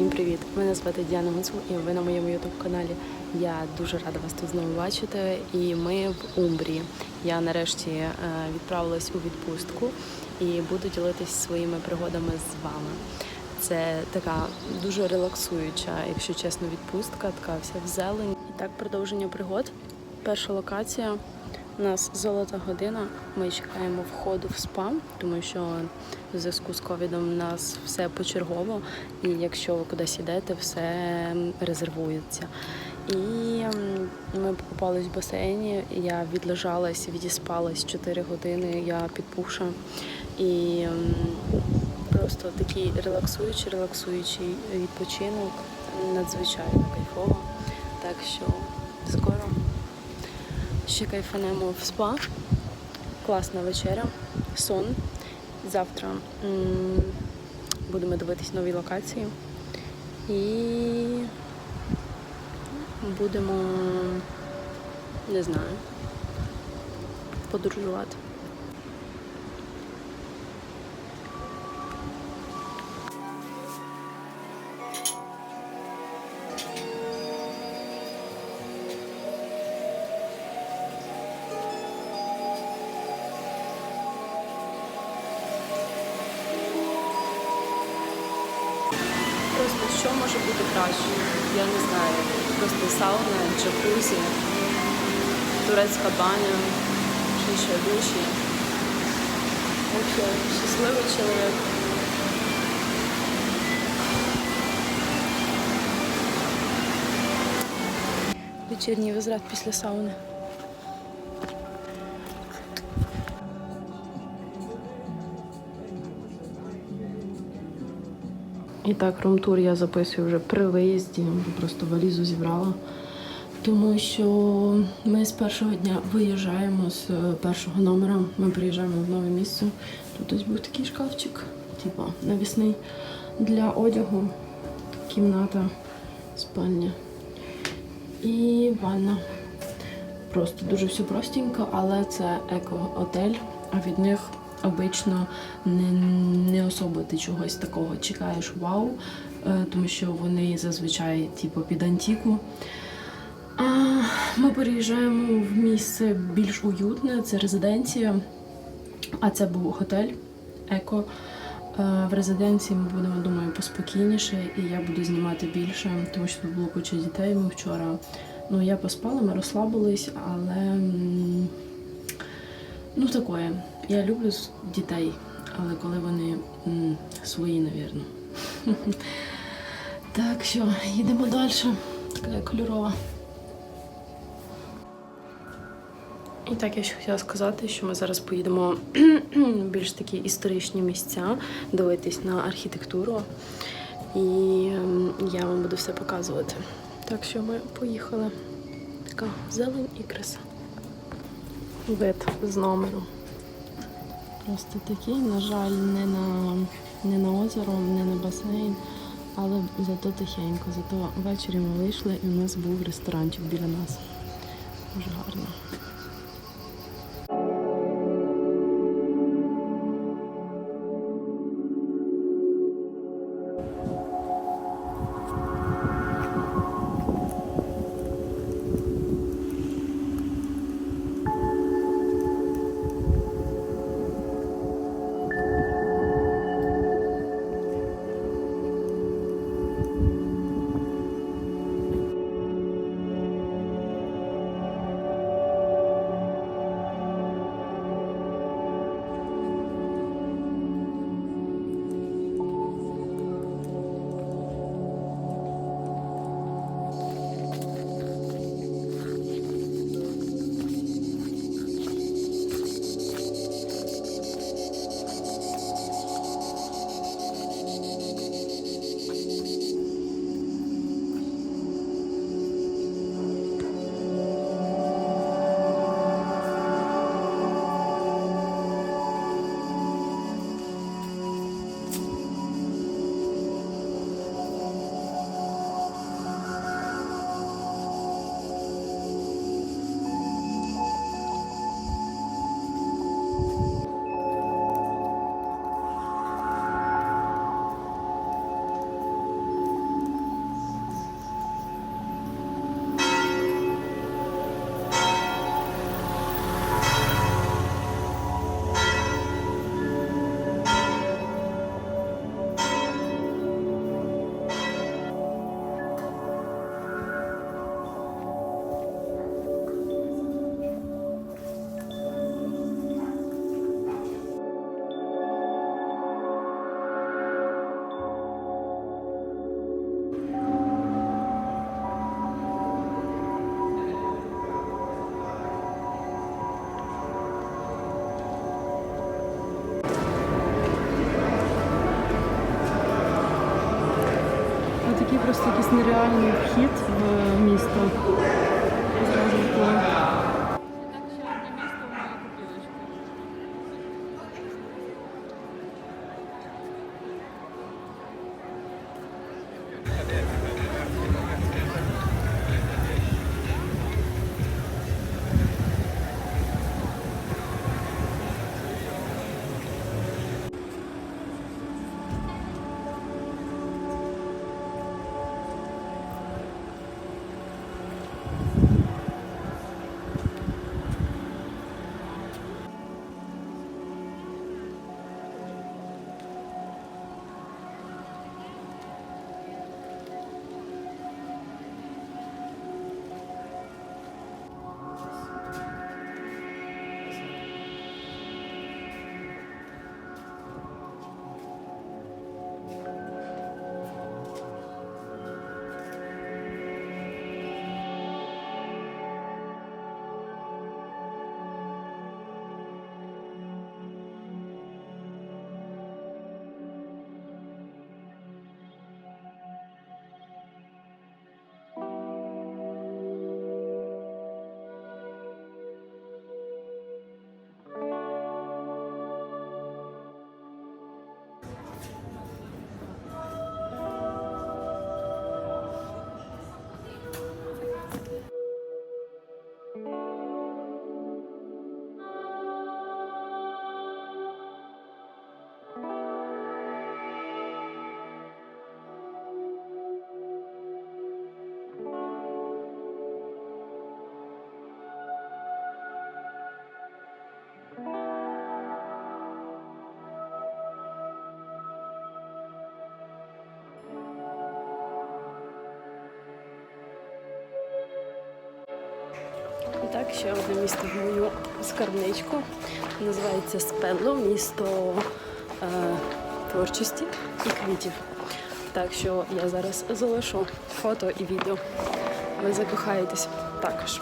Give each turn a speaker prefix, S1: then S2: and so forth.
S1: Всім привіт! Мене звати Діана Гуцул і ви на моєму ютуб каналі. Я дуже рада вас тут знову бачити. І ми в Умбрії. Я нарешті е, відправилась у відпустку і буду ділитись своїми пригодами з вами. Це така дуже релаксуюча, якщо чесно, відпустка, така вся в зелень. І так, продовження пригод. Перша локація. У нас золота година. Ми чекаємо входу в спа, тому що в зв'язку з ковідом у нас все почергово, і якщо ви кудись йдете, все резервується. І ми покупались в басейні. Я відлежалась, відіспалась 4 години. Я підпуша. І просто такий релаксуючий, релаксуючий відпочинок, надзвичайно кайфово. Так що скоро ще кайфанемо в спа. Класна вечеря, сон. Завтра м, будемо дивитись нові локації. І будемо, не знаю, подорожувати. Що може бути краще? Я не знаю. Просто сауна, джакузі, турецька баня, чи ще душі. Взагалі, щасливий чоловік. Вечірній возврат після сауни. І так, румтур я записую вже при виїзді, просто валізу зібрала. Тому що ми з першого дня виїжджаємо з е, першого номера. Ми приїжджаємо в нове місце. Тут ось був такий шкафчик, типу навісний для одягу, кімната, спальня і ванна. Просто дуже все простенько, але це еко-отель, а від них обично не, не особо ти чогось такого чекаєш вау, е, тому що вони зазвичай типу, під антіку. А ми переїжджаємо в місце більш уютне, це резиденція, а це був готель еко. Е, В резиденції ми будемо, думаю, поспокійніше, і я буду знімати більше, тому що тут було куча дітей. Ми вчора. Ну, я поспала, ми розслабились, але ну такое. Я люблю дітей, але коли вони м, свої, навірно. Так що їдемо далі. Така кольорова. І так я ще хотіла сказати, що ми зараз поїдемо в більш такі історичні місця, дивитись на архітектуру. І ем, я вам буду все показувати. Так що ми поїхали. Така зелень і краса. Вид з номеру. Просто такий, на жаль, не на, не на озеро, не на басейн, але зато тихенько. Зато ввечері ми вийшли і в нас був ресторанчик біля нас. Дуже гарно. Такий просто якийсь нереальний вхід в місто. І так, ще одне місто в мою скарбничку. Називається Спелло, місто е, творчості і квітів. Так що я зараз залишу фото і відео. Ви закохаєтесь також.